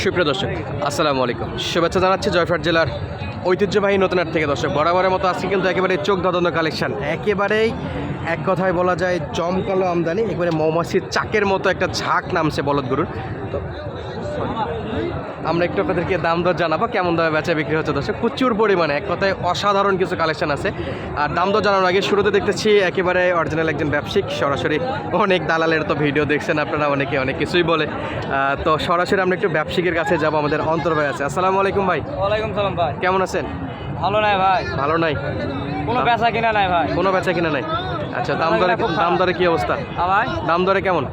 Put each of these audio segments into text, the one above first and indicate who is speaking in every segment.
Speaker 1: সুপ্রিয় দর্শক, আসসালামু আলাইকুম। শুভেচ্ছা জানাচ্ছি জয়ফাট জেলার ঐতিহ্যবাহী নতুনের থেকে। দর্শক, বরাবরের মতো আজকে কিন্তু একেবারে চোখ ধাঁধানো কালেকশান। একেবারেই এক কথায় বলা যায় জমকালো আমদানি, একেবারে মৌমাছির চাকের মতো একটা ঝাঁক নামছে বলদ গরুর। তো আমরা একটু আপনাদেরকে দাম দর জানাব কেমন দামে বেচা বিক্রি হচ্ছে দর্শক? প্রচুর পরিমাণে এক কথায় অসাধারণ কিছু কালেকশন আছে। আর দাম দর জানানোর আগে শুরুতে দেখতেছি একেবারে অরিজিনাল একজন ব্যবসায়িক সরাসরি অনেক দালালের তো ভিডিও দেখছেন আপনারা অনেকে অনেক কিছুই বলে। তো সরাসরি আমরা একটু ব্যবসায়িকের কাছে যাব আমাদের অন্তর ভাই আছে। আসসালামু আলাইকুম ভাই।
Speaker 2: ওয়ালাইকুম সালাম ভাই।
Speaker 1: কেমন আছেন?
Speaker 2: ভালো নাই ভাই।
Speaker 1: ভালো নাই?
Speaker 2: কোনো বেচা কিনা নাই ভাই।
Speaker 1: কোনো বেচা কিনা নাই? আচ্ছা দাম দরে দাম দরে কি অবস্থা?
Speaker 2: ভাই।
Speaker 1: দাম দরে কেমন?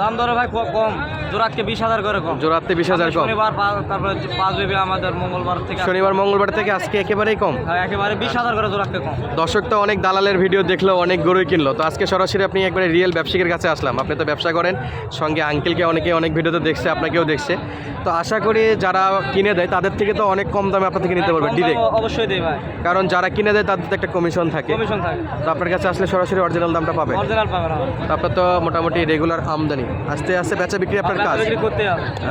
Speaker 2: দাম দরে ভাই কম। জোরাতকে বিশ হাজার করে কম।
Speaker 1: জোড়াতে বিশ হাজার কম।
Speaker 2: শনিবার তারপরে পাঁচ বেবি আমাদের মঙ্গলবার থেকে
Speaker 1: শনিবার মঙ্গলবার থেকে আজকে একেবারেই কম।
Speaker 2: হ্যাঁ, একেবারে বিশ হাজার করে জোরাতকে কম।
Speaker 1: দর্শক তো অনেক দালালের ভিডিও দেখল অনেক গরুই কিনলো। তো আজকে সরাসরি আপনি একবারে রিয়েল ব্যবসায়িকের কাছে আসলাম। আপনি তো ব্যবসা করেন সঙ্গে আঙ্কেলকে অনেকে অনেক ভিডিওতে দেখছে আপনাকেও দেখছে। তো আশা করি যারা কিনে দেয় তাদের থেকে তো অনেক কম দামে আপনার থেকে নিতে পারবে
Speaker 2: কম
Speaker 1: ডিরেক্ট
Speaker 2: অবশ্যই দেই ভাই।
Speaker 1: কারণ যারা কিনে দেয় তাদের তো একটা কমিশন থাকে।
Speaker 2: কমিশন থাকে।
Speaker 1: তো আপনার কাছে আসলে সরাসরি অরিজিনাল দামটা পাবে?
Speaker 2: অরিজিনাল পাবে
Speaker 1: আপনার তো মোটামুটি রেগুলার আমদানি। আস্তে আস্তে বেচা বিক্রি আপনার কাজ?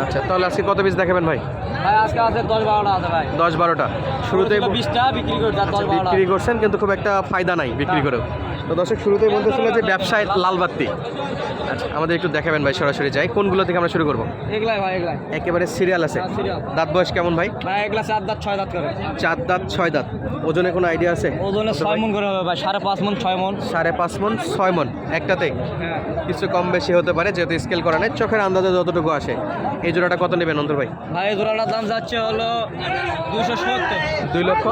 Speaker 1: আচ্ছা তাহলে আজকে কত পিস দেখাবেন ভাই?
Speaker 2: ভাই আজকে আছে দশ বারোটা আছে ভাই।
Speaker 1: দশ বারোটা। শুরুতেই ব-
Speaker 2: বিশটা বিক্রি
Speaker 1: আচ্ছা, বিক্রি করছেন কিন্তু খুব একটা ফায়দা নাই বিক্রি করেও। তো দর্শক শুরুতেই বলতেছিল যে ব্যবসায় লাল বাত্তি। আচ্ছা আমাদের একটু দেখাবেন ভাই সরাসরি যাই। কোনগুলো থেকে আমরা শুরু করব?
Speaker 2: এগুলাই ভাই এগুলাই।
Speaker 1: একেবারে সিরিয়াল আছে।
Speaker 2: হ্যাঁ,
Speaker 1: দাঁত বয়স কেমন ভাই?
Speaker 2: ভাই এগুলা চার দাঁত ছয় দাঁত করে।
Speaker 1: চার দাঁত ছয় দাঁত। ওজনে কোনো আইডিয়া আছে?
Speaker 2: ওজনে ছয় মন করে হবে ভাই সাড়ে পাঁচ মন ছয় মন।
Speaker 1: সাড়ে পাঁচ মন ছয় মন একটাতেই।
Speaker 2: হ্যাঁ।
Speaker 1: কিছু কম বেশি হতে পারে যেহেতু স্কেল করা নেই চোখের আন্দাজে যতটুকু আসে। এই জোড়াটা কত নেবেন অন্তর ভাই?
Speaker 2: ভাই জোড়াটার দাম যাচ্ছে হলো দুশো সত্তর।
Speaker 1: দুই লক্ষ?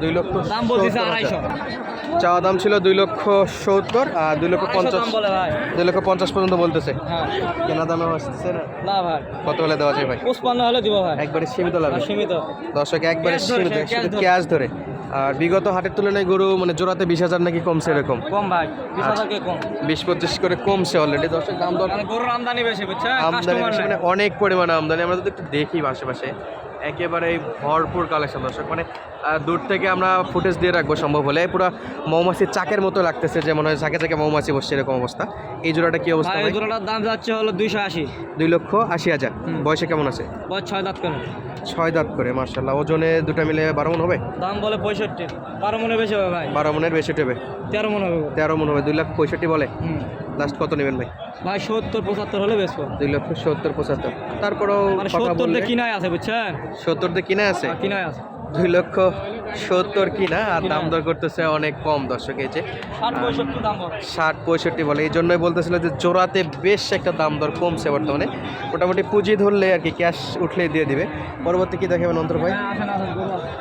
Speaker 1: দুই লক্ষ
Speaker 2: দাম বলতেছে আড়াইশো।
Speaker 1: চাওয়া দাম ছিল দুই লক্ষ সত্তর আর দুই লক্ষ পঞ্চাশ দুই লক্ষ পঞ্চাশ পর্যন্ত বলতেছে।
Speaker 2: হ্যাঁ।
Speaker 1: কেনা দামে আসতেছে না?
Speaker 2: না ভাই।
Speaker 1: কত হলে দেওয়া যায় ভাই?
Speaker 2: পুষ্পান্ন হলে দিব ভাই।
Speaker 1: একবারে সীমিত
Speaker 2: আর সীমিত।
Speaker 1: দর্শক একবারে সীমিত। ক্যাশ ধরে। আর বিগত হাটের তুলনায় গরু মানে জোড়াতে বিশ হাজার নাকি কমছে এরকম?
Speaker 2: কম ভাই বিশ হাজার কম।
Speaker 1: বিশ পঁচিশ করে কমছে অলরেডি দর্শক দাম দর
Speaker 2: মানে গরুর আমদানি বেশি বুঝছে
Speaker 1: আমদানি মানে অনেক পরিমাণে আমদানি। আমরা যদি একটু দেখি আশেপাশে একেবারে ভরপুর কালেকশন দর্শক। মানে দূর থেকে আমরা ফুটেজ দিয়ে রাখব সম্ভব হলে। পুরো মৌমাছির চাকের মতো লাগতেছে যে মনে হয় চাকে চাকে মৌমাছি বসছে এরকম অবস্থা। এই জোড়াটা কি অবস্থা
Speaker 2: এই জোড়াটার দাম যাচ্ছে হলো দুইশো আশি।
Speaker 1: দুই লক্ষ আশি হাজার। বয়সে কেমন আছে?
Speaker 2: বয়স ছয় দাঁত করে।
Speaker 1: ছয় দাঁত করে মার্শাল্লাহ ওজনে দুটা মিলে বারো মন হবে?
Speaker 2: দাম বলে পঁয়ষট্টি। বারো মনে বেশি হবে ভাই।
Speaker 1: বারো মনের বেশি হবে।
Speaker 2: তেরো মনে হবে।
Speaker 1: তেরো মন হবে দুই লাখ পঁয়ষট্টি বলে। লাস্ট কত নেবেন ভাই?
Speaker 2: ভাই সত্তর পঁচাত্তর হলে বেশ
Speaker 1: দুই লক্ষ সত্তর পঁচাত্তর। তারপরেও
Speaker 2: মানে সত্তর দিয়ে কিনায় আছে বুঝছেন?
Speaker 1: সত্তর দিয়ে কিনে আছে?
Speaker 2: কিনায় আছে।
Speaker 1: দুই লক্ষ সত্তর কিনা আর দাম দর করতেছে অনেক কম দর্শক এই যে
Speaker 2: ষাট পঁয়ষট্টি বলে
Speaker 1: এই জন্যই বলতেছিল যে জোড়াতে বেশ একটা দাম দর কমছে বর্তমানে। মোটামুটি পুঁজি ধরলে আর কি ক্যাশ উঠলেই দিয়ে দিবে। পরবর্তী কি দেখাবেন অন্তর ভাই?
Speaker 2: হ্যাঁ।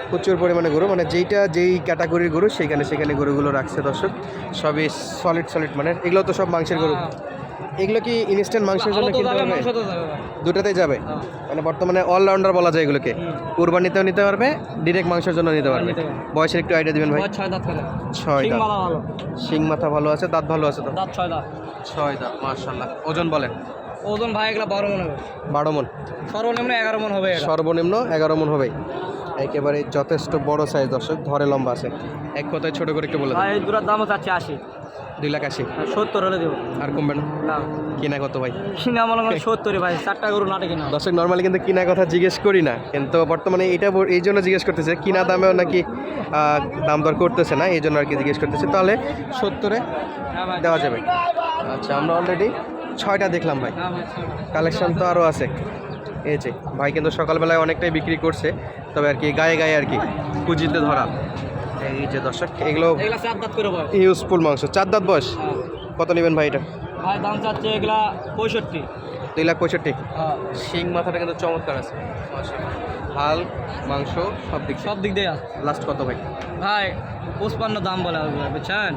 Speaker 1: প্রচুর পরিমাণে গরু মানে যেইটা যেই ক্যাটাগরির গরু সেখানে সেখানে গরুগুলো রাখছে দর্শক। সবই সলিড সলিড মানে এগুলো তো সব মাংসের গরু।
Speaker 2: হ্যাঁ।
Speaker 1: এগুলো কি ইনস্ট্যান্ট মাংসের জন্য কিনতে পারবে?
Speaker 2: ভাই।
Speaker 1: দুটাতেই যাবে?
Speaker 2: হ্যাঁ।
Speaker 1: মানে বর্তমানে অলরাউন্ডার বলা যায় এগুলোকে। কুরবানিতেও নিতে পারবে ডিরেক্ট মাংসের জন্য নিতে পারবে। বয়সের একটু আইডিয়া দিবেন ভাই।
Speaker 2: ছয় দাঁত
Speaker 1: ছয় দাঁত। শিং মাথা ভালো আছে দাঁত ভালো আছে তো?
Speaker 2: দাঁত ছয় দাঁত।
Speaker 1: ছয় দাঁত মার্শাল্লাহ ওজন বলেন।
Speaker 2: ওজন ভাই এগুলা বারো মন হবে।
Speaker 1: বারো মন।
Speaker 2: সর্বনিম্ন এগারো মন হবে
Speaker 1: সর্বনিম্ন এগারো মন হবে। একেবারে যথেষ্ট বড় সাইজ দর্শক ধরে লম্বা আছে। এক কথায় ছোট করে একটু বলে
Speaker 2: দুটার দামও চাচ্ছে আশি।
Speaker 1: দুই লাখ আশি।
Speaker 2: সত্তর হলে দেবো।
Speaker 1: আর কমবে না। কিনা কত ভাই?
Speaker 2: কিনা মনে করেন সত্তরই ভাই চারটা গরু নাটে কিনা।
Speaker 1: দর্শক নর্মালি কিন্তু কিনা কথা জিজ্ঞেস করি না কিন্তু বর্তমানে এটা এই জন্য জিজ্ঞেস করতেছে কিনা দামেও নাকি দাম দর করতেছে না এই জন্য আর কি জিজ্ঞেস করতেছে। তাহলে সত্তরে দেওয়া যাবে। আচ্ছা আমরা অলরেডি ছয়টা দেখলাম ভাই। কালেকশন তো আরও আছে। এই যে ভাই কিন্তু সকালবেলায় অনেকটাই বিক্রি করছে তবে আর কি গায়ে গায়ে আর কি পুঁজিতে ধরা। এই যে দর্শক এগুলো ইউজফুল মাংস। চার দাঁত বয়স?
Speaker 2: হ্যাঁ।
Speaker 1: কত নেবেন ভাই এটা?
Speaker 2: ভাই দাম চাচ্ছে এগুলা পঁয়ষট্টি।
Speaker 1: দুই লাখ পঁয়ষট্টি
Speaker 2: হ্যাঁ
Speaker 1: শিং মাথাটা কিন্তু চমৎকার আছে। হাল মাংস সব দিক
Speaker 2: সব দিক দিয়ে
Speaker 1: লাস্ট কত ভাই?
Speaker 2: ভাই পঁচপান্ন দাম বলে হবে, বুঝছেন?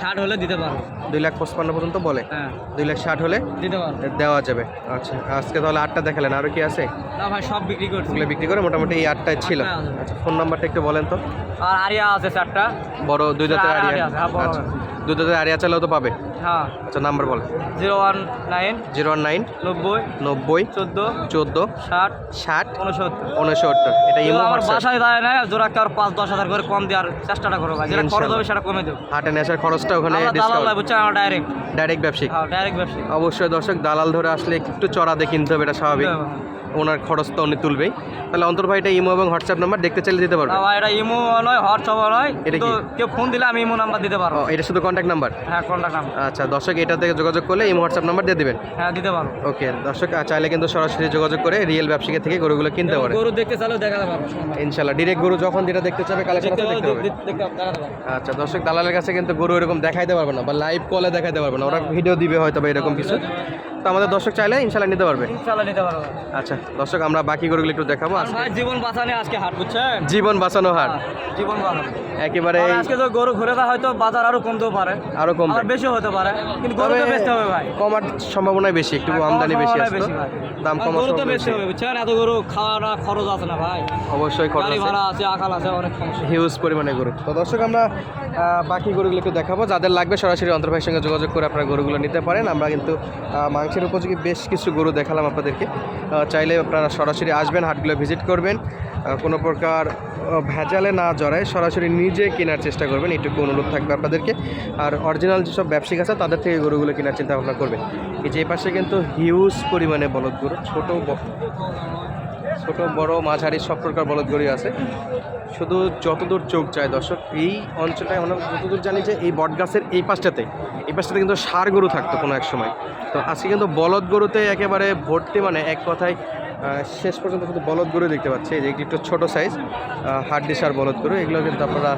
Speaker 2: ষাট হলে দিতে পারব।
Speaker 1: দুই লাখ পঁচপান্ন পর্যন্ত বলে?
Speaker 2: হ্যাঁ।
Speaker 1: দুই লাখ ষাট হলে?
Speaker 2: দিতে পারব।
Speaker 1: দেওয়া যাবে। আচ্ছা আজকে তাহলে আটটা দেখালেন। আরও কি আছে?
Speaker 2: না ভাই সব বিক্রি করছি।
Speaker 1: ওগুলো বিক্রি করে মোটামুটি এই আটটাই ছিল। আচ্ছা ফোন নাম্বারটা একটু বলেন তো।
Speaker 2: আর আরিয়া আছে চারটা
Speaker 1: বড় দুই দাঁতের
Speaker 2: আর-
Speaker 1: আরিয়া।
Speaker 2: আরিয়া, হ্যাঁ,
Speaker 1: আচ্ছা দুই দাঁতের আরিয়া চালেও তো পাবে।
Speaker 2: হ্যাঁ।
Speaker 1: আচ্ছা নাম্বার বলেন
Speaker 2: zero one nine
Speaker 1: zero one nine
Speaker 2: নব্বই
Speaker 1: নব্বই
Speaker 2: চোদ্দ
Speaker 1: চোদ্দ
Speaker 2: ষাট
Speaker 1: ষাট
Speaker 2: উনসত্তর।
Speaker 1: উনসত্তর। এটা ইমো
Speaker 2: আমার বাসায় দাঁড়ায় না জোড়া কার পাঁচ দশ হাজার করে কম দেওয়ার চেষ্টাটা করো ভাই। যেটা খরচ হবে সেটা কমে দেবো।
Speaker 1: হাটে নেশার খরচটা ওখানে
Speaker 2: দালাল বুঝছেন? আমার ডাইরেক্ট
Speaker 1: ডাইরেক্ট ব্যবসায়িক।
Speaker 2: হ্যাঁ ডাইরেক্ট ব্যবসায়ী
Speaker 1: অবশ্যই দর্শক দালাল ধরে আসলে একটু চড়া দিয়ে কিনতে হবে এটা স্বাভাবিক। ওনার খরচ তো উনি তুলবেই। তাহলে অন্তর ভাই এটা ইমো এবং হোয়াটসঅ্যাপ নাম্বার দেখতে চাইলে দিতে পারবে।
Speaker 2: ভাই এটা ইমো নয় হোয়াটসঅ্যাপ নয়।
Speaker 1: এটা কি?
Speaker 2: কেউ ফোন দিলে আমি ইমো নাম্বার দিতে পারব।
Speaker 1: এটা শুধু কন্ট্যাক্ট নাম্বার?
Speaker 2: হ্যাঁ কন্ট্যাক্ট নাম্বার।
Speaker 1: আচ্ছা দর্শক এটা থেকে যোগাযোগ করলে ইমো হোয়াটসঅ্যাপ নাম্বার দিয়ে দিবেন।
Speaker 2: হ্যাঁ দিতে পারব।
Speaker 1: ওকে দর্শক চাইলে কিন্তু সরাসরি যোগাযোগ করে রিয়েল ব্যবসায়ী থেকে গরুগুলো কিনতে পারে
Speaker 2: গরু দেখতে চাইলেও দেখাতে পারব
Speaker 1: ইনশাল্লাহ ডিরেক্ট গরু যখন যেটা দেখতে চাবে কালেকশন
Speaker 2: দেখতে পারব
Speaker 1: আচ্ছা দর্শক দালালের কাছে কিন্তু গরু এরকম দেখাইতে পারবে না বা লাইভ কলে দেখাইতে পারবে না। ওরা ভিডিও দিবে হয়তো বা এরকম কিছু। তো আমাদের দর্শক চাইলে ইনশাল্লাহ নিতে পারবে।
Speaker 2: ইনশাল্লাহ নিতে পারব।
Speaker 1: আচ্ছা দর্শক আমরা বাকি গরুগুলো একটু দেখাবো।
Speaker 2: আর ভাই জীবন বাঁচানে আজকে হাট বুঝছেন?
Speaker 1: জীবন বাঁচানো হাট।
Speaker 2: হ্যাঁ, জীবন বাঁচানো।
Speaker 1: একেবারে
Speaker 2: আজকে তো গরু ঘুরে দেওয়া হয়তো বাজার আরও কমতেও পারে।
Speaker 1: আরও কম
Speaker 2: আবার বেশিও হতে পারে কিন্তু গরু তো বেচতে হবে ভাই।
Speaker 1: কমার সম্ভাবনাই বেশি একটু
Speaker 2: হ্যাঁ,
Speaker 1: আমদানি বেশি
Speaker 2: বেশি ভাই।
Speaker 1: দাম
Speaker 2: আর
Speaker 1: কমার
Speaker 2: গরু তো
Speaker 1: বেশি।
Speaker 2: হবে বুঝছেন? এত গরু খাওয়া খরচ আছে না ভাই।
Speaker 1: অবশ্যই খরচ আছে।
Speaker 2: ভাড়া আছে আকাল আছে অনেক সমস্যা।
Speaker 1: হিউজ পরিমাণে গরু। তো দর্শক আমরা বাকি গরুগুলো একটু দেখাবো। যাদের লাগবে সরাসরি অন্তর্ভাইয়ের সঙ্গে যোগাযোগ করে আপনারা গরুগুলো নিতে পারেন। আমরা কিন্তু আহ, মাংসের উপযোগী বেশ কিছু গরু দেখালাম আপনাদেরকে। চাইলে আপনারা সরাসরি আসবেন, হাটগুলো ভিজিট করবেন। কোনো প্রকার ভেজালে না জড়ায় সরাসরি নিজে কেনার চেষ্টা করবেন। এটুকু অনুরোধ থাকবে আপনাদেরকে। আর অরিজিনাল যেসব ব্যবসায়িক আছে, তাদের থেকে গরুগুলো কেনার চিন্তা ভাবনা করবেন। এই যে পাশে কিন্তু হিউজ পরিমাণে বলদ গরু, ছোটো ছোট, বড়, মাঝারি, সব প্রকার বলদ গরু আছে। শুধু যতদূর চোখ যায় দর্শক, এই অঞ্চলটায় আমরা যতদূর জানি যে এই বটগাছের এই পাশটাতে এই পাশটাতে কিন্তু সার গরু থাকতো কোনো এক সময়। তো আজকে কিন্তু বলদ গরুতে একেবারে ভর্তি মানে এক কথায় শেষ পর্যন্ত শুধু বলদ গরু দেখতে পাচ্ছি। এই যে একটু ছোটো সাইজ হাড্ডি সার বলদ গরু, এগুলো কিন্তু আপনারা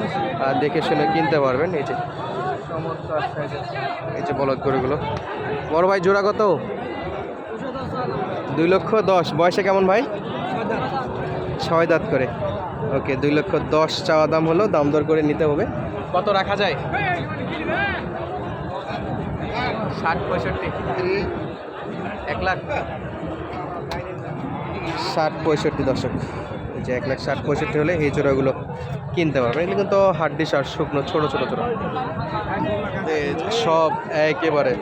Speaker 1: দেখে শুনে কিনতে পারবেন। এই যে এই যে বলদ গরুগুলো। বড় ভাই, জোড়া কত? দুই লক্ষ দশ। বয়সে কেমন ভাই? ছয় দাঁত করে। ওকে, দুই লক্ষ দশ চাওয়া দাম হলো, দাম দর করে নিতে হবে। কত রাখা যায়? ষাট, পঁয়ষট্টি। এক লাখ। ষাট, পঁয়ষট্টি দশক। যে এক লাখ ষাট, পঁয়ষট্টি হলে এই চোরাগুলো কিনতে পারবেন এগুলো কিন্তু হাড্ডি সার শুকনো, ছোটো ছোটো এই সব একেবারে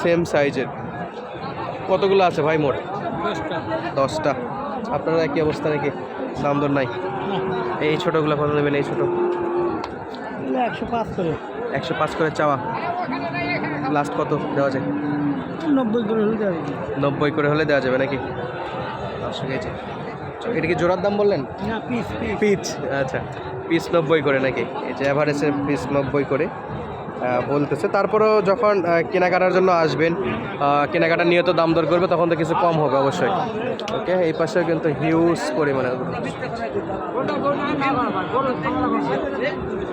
Speaker 1: সেম সাইজের কতগুলো আছে ভাই মোট? দশটা। আপনারা একই অবস্থা নাকি? দাম দর নাই? এই ছোটোগুলো কত নেবেন এই ছোটো?
Speaker 2: একশো পাঁচ করে।
Speaker 1: একশো পাঁচ করে চাওয়া। লাস্ট কত দেওয়া যায়?
Speaker 2: নব্বই করে হলে দেওয়া যাবে।
Speaker 1: নব্বই করে হলে দেওয়া যাবে নাকি? যে। এটা কি জোড়ার দাম বললেন?
Speaker 2: না পিস
Speaker 1: পিচ। আচ্ছা। পিস নব্বই করে নাকি? এই যে অ্যাভারেজে পিস নব্বই করে। বলতেছে। তারপরেও যখন কেনাকাটার জন্য আসবেন কেনাকাটা নিয়ে তো দাম দর করবে, তখন তো কিছু কম হবে অবশ্যই। ওকে, এই পাশেও কিন্তু হিউজ পরিমাণে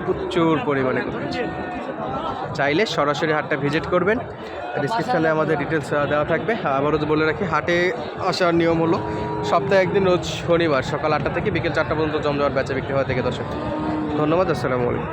Speaker 1: প্রচুর পরিমাণে চাইলে সরাসরি হাটটা ভিজিট করবেন। ডিসক্রিপশানে আমাদের ডিটেলস দেওয়া থাকবে। আবারও বলে রাখি, হাটে আসার নিয়ম হলো, সপ্তাহে একদিন রোজ শনিবার সকাল আটটা থেকে বিকেল চারটা পর্যন্ত জমজমাট বেচা বিক্রি হয় থেকে দর্শক। ধন্যবাদ, আসসালামু আলাইকুম।